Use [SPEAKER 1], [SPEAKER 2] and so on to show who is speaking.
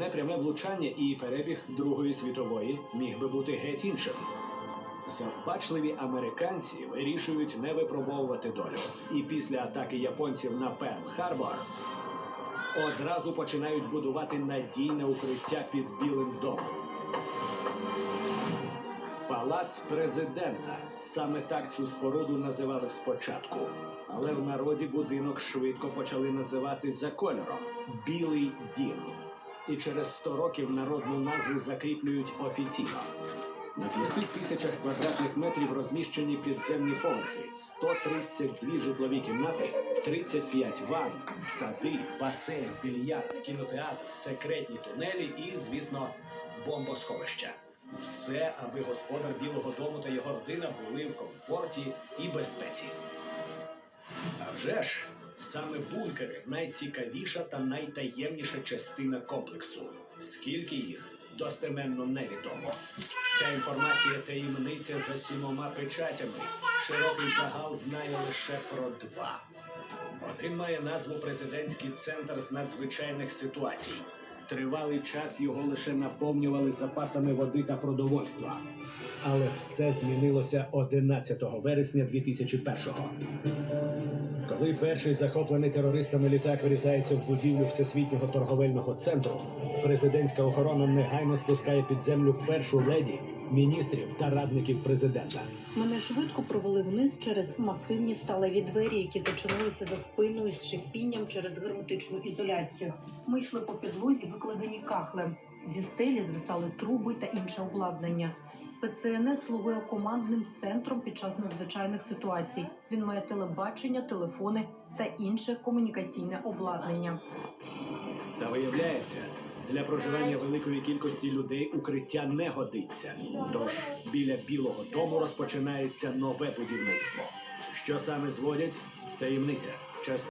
[SPEAKER 1] одне пряме влучання і перебіг Другої світової міг би бути геть іншим. Завбачливі американці вирішують не випробовувати долю. І після атаки японців на Перл-Харбор одразу починають будувати надійне укриття під Білим домом. Палац президента. Саме так цю споруду називали спочатку. Але в народі будинок швидко почали називати за кольором Білий дім. І через 100 років народну назву закріплюють офіційно. На п'яти тисячах квадратних метрів розміщені підземні поверхи, 132 житлові кімнати, 35 ванн, сади, басейн, більярд, кінотеатр, секретні тунелі і, звісно, бомбосховища. Все, аби господар Білого Дому та його родина були в комфорті і безпеці. А вже ж, саме бункери найцікавіша та найтаємніша частина комплексу. Скільки їх достеменно невідомо. Ця інформація таємниця за сімома печатями. Широкий загал знає лише про два. Один має назву Президентський центр з надзвичайних ситуацій. Тривалий час його лише наповнювали запасами води та продовольства. Але все змінилося 11 вересня 2001-го. Коли перший захоплений терористами літак врізається в будівлю Всесвітнього торговельного центру, президентська охорона негайно спускає під землю першу леді, міністрів та радників президента.
[SPEAKER 2] Мене швидко провели вниз через масивні сталеві двері, які зачинилися за спиною з шипінням через герметичну ізоляцію. Ми йшли по підлозі, викладені кахлем. Зі стелі звисали труби та інше обладнання. ПЦНС слугує командним центром під час надзвичайних ситуацій. Він має телебачення, телефони та інше комунікаційне обладнання.
[SPEAKER 1] Та виявляється, для проживання великої кількості людей укриття не годиться. Тож біля Білого дому розпочинається нове будівництво. Що саме зводять? Таємниця. Час